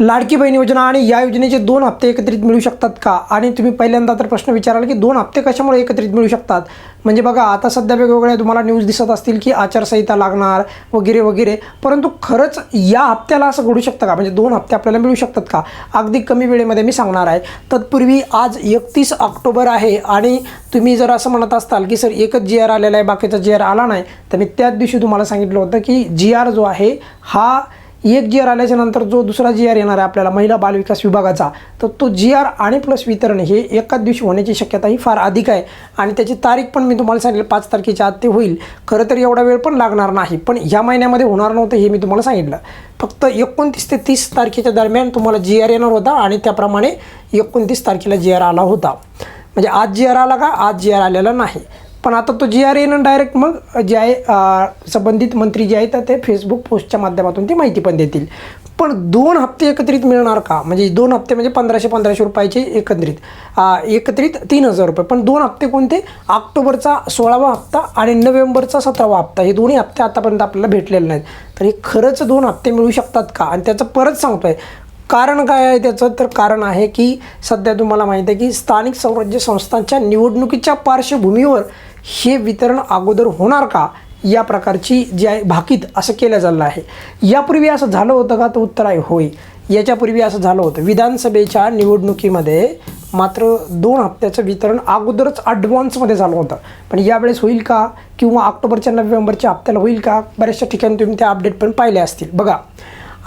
लाडकी बहीण योजना आणि या योजनेचे दोन हप्ते एकत्रित मिळू शकतात का? आणि तुम्ही पहिल्यांदा तर प्रश्न विचाराल की दोन हप्ते कशामुळे एकत्रित मिळू शकतात? म्हणजे बघा आता सध्या वेगवेगळ्या तुम्हाला न्यूज दिसत असतील की आचारसंहिता लागणार वगैरे वगैरे. परंतु खरंच या हप्त्याला असं घडू शकतं का? म्हणजे दोन हप्ते आपल्याला मिळू शकतात का? अगदी कमी वेळेमध्ये मी सांगणार आहे. तत्पूर्वी आज एकतीस ऑक्टोबर आहे आणि तुम्ही जर असं म्हणत असताल की सर एकच जी आर आलेला आहे बाकीचा जी आर आला नाही तर मी त्याच दिवशी तुम्हाला सांगितलं होतं की जी आर जो आहे हा एक जी आर आल्याच्यानंतर जो दुसरा जी आर येणार आहे आपल्याला महिला बालविकास विभागाचा तर तो जी आर आणि प्लस वितरण हे एकाच दिवशी होण्याची शक्यता ही फार अधिक आहे. आणि त्याची तारीख पण मी तुम्हाला सांगितलं पाच तारखेच्या आत ते होईल. खरं तर एवढा वेळ पण लागणार नाही पण ह्या महिन्यामध्ये होणार नव्हतं हे मी तुम्हाला सांगितलं. फक्त एकोणतीस ते तीस तारखेच्या दरम्यान तुम्हाला जी आर येणार होता आणि त्याप्रमाणे एकोणतीस तारखेला जी आर आला होता. म्हणजे आज जी आर आला का? आज जी आर आलेला नाही. पण आता तो जी आर एनं डायरेक्ट मग जे आहे संबंधित मंत्री जे आहेत तर ते फेसबुक पोस्टच्या माध्यमातून ती माहिती पण देतील. पण दोन हप्ते एकत्रित मिळणार का? म्हणजे दोन हप्ते म्हणजे पंधराशे पंधराशे रुपयाचे एकत्रित. एकत्रित तीन हजार रुपये. पण दोन हप्ते कोणते? ऑक्टोबरचा सोळावा हप्ता आणि नोव्हेंबरचा सतरावा हप्ता. हे दोन्ही हप्ते आतापर्यंत आपल्याला भेटलेले नाहीत. तर हे खरंच दोन हप्ते मिळू शकतात का? आणि त्याचं परत सांगतोय. कारण काय आहे त्याचं? तर कारण आहे की सध्या तुम्हाला माहीत आहे की स्थानिक स्वराज्य संस्थांच्या निवडणुकीच्या पार्श्वभूमीवर हे वितरण अगोदर होणार का? या प्रकारची जी आहे भाकीत असं केलं चाललं आहे. यापूर्वी असं झालं होतं का? तर उत्तर आहे होय. याच्यापूर्वी असं झालं होतं. विधानसभेच्या निवडणुकीमध्ये मात्र दोन हप्त्याचं वितरण अगोदरच ॲडव्हान्समध्ये झालं होतं. पण यावेळेस होईल का? किंवा ऑक्टोबरच्या नोव्हेंबरच्या हप्त्याला होईल का? बऱ्याचशा ठिकाणी तुम्ही त्या अपडेट पण पाहिले असतील. बघा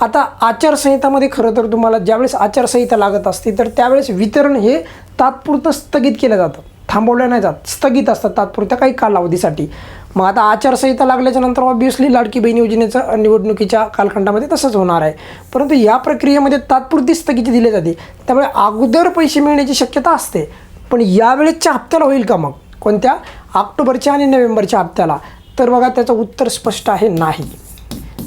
आता आचारसंहितामध्ये खरं तर तुम्हाला ज्यावेळेस आचारसंहिता लागत असते तर त्यावेळेस वितरण हे तात्पुरतं स्थगित केलं जातं. थांबवलं नाही जात स्थगित असतात तात्पुरत्या काही कालावधीसाठी. मग आता आचारसंहिता लागल्याच्या नंतर ऑब्व्हियसली लाडकी बहीण योजनेचं निवडणुकीच्या कालखंडामध्ये तसंच होणार आहे. परंतु या प्रक्रियेमध्ये तात्पुरती स्थगिती दिली जाते. त्यामुळे अगोदर पैसे मिळण्याची शक्यता असते. पण यावेळेसच्या हप्त्याला होईल का मग? कोणत्या? ऑक्टोबरच्या आणि नोव्हेंबरच्या हप्त्याला. तर बघा त्याचं उत्तर स्पष्ट आहे नाही.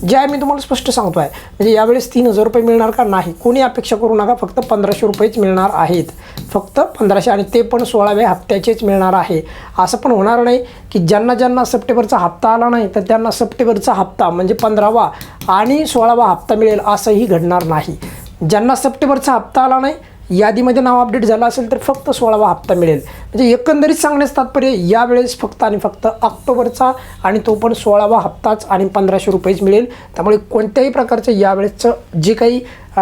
जे आहे मी तुम्हाला स्पष्ट सांगतो आहे म्हणजे यावेळेस तीन हजार रुपये मिळणार का? नाही. कोणी अपेक्षा करू नका फक्त पंधराशे रुपयेच मिळणार आहेत. फक्त पंधराशे आणि ते पण सोळाव्या हप्त्याचेच मिळणार आहे. असं पण होणार नाही की ज्यांना ज्यांना सप्टेंबरचा हप्ता आला नाही तर त्यांना सप्टेंबरचा हप्ता म्हणजे पंधरावा आणि सोळावा हप्ता मिळेल असंही घडणार नाही. ज्यांना सप्टेंबरचा हप्ता आला नाही यादीमध्ये नाव अपडेट झालं असेल तर फक्त सोळावा हप्ता मिळेल. म्हणजे एकंदरीत सांगण्यास तात्पर्य यावेळेस फक्त आणि फक्त ऑक्टोबरचा आणि तो पण सोळावा हप्ताच आणि पंधराशे रुपयेच मिळेल. त्यामुळे कोणत्याही प्रकारचं यावेळेसचं जे काही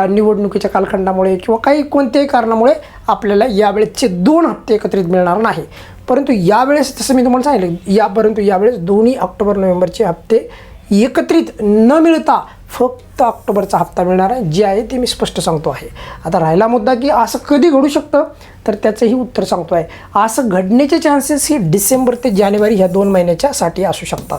निवडणुकीच्या कालखंडामुळे किंवा काही कोणत्याही कारणामुळे आपल्याला यावेळेसचे दोन हप्ते एकत्रित मिळणार नाही. परंतु यावेळेस जसं मी तुम्हाला सांगितलं या परंतु यावेळेस दोन्ही ऑक्टोबर नोव्हेंबरचे हप्ते एकत्रित न मिळता फक्त ऑक्टोबरचा हप्ता मिळणार आहे जे आहे ते मी स्पष्ट सांगतो आहे. आता राहिला मुद्दा की असं कधी घडू शकतं? तर त्याचंही उत्तर सांगतो आहे. असं घडण्याचे चान्सेस हे डिसेंबर ते जानेवारी ह्या दोन महिन्याच्या साठी असू शकतात.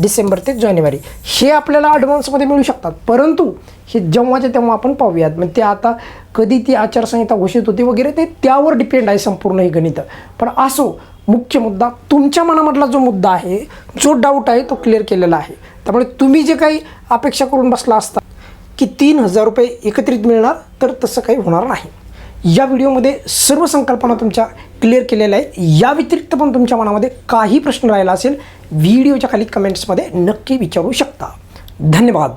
डिसेंबर ते जानेवारी हे आपल्याला ॲडव्हान्समध्ये मिळू शकतात. परंतु हे जेव्हाच्या तेव्हा आपण पाहूयात म्हणजे ते आता कधी ती आचारसंहिता घोषित होती वगैरे ते त्यावर डिपेंड आहे संपूर्ण हे गणित. पण असो मुख्य मुद्दा तुमच्या मनामधला जो मुद्दा आहे जो डाऊट आहे तो क्लिअर केलेला आहे. त्यामुळे तुम्ही जे काही अपेक्षा करून बसला असता की तीन हजार रुपये एकत्रित मिळणार तर तसं काही होणार नाही. या व्हिडिओमध्ये सर्व संकल्पना तुमच्या क्लिअर केलेलं आहे. या व्यतिरिक्त पण तुमच्या मनामध्ये काही प्रश्न राहिला असेल व्हिडिओच्या खाली कमेंट्समध्ये नक्की विचारू शकता. धन्यवाद.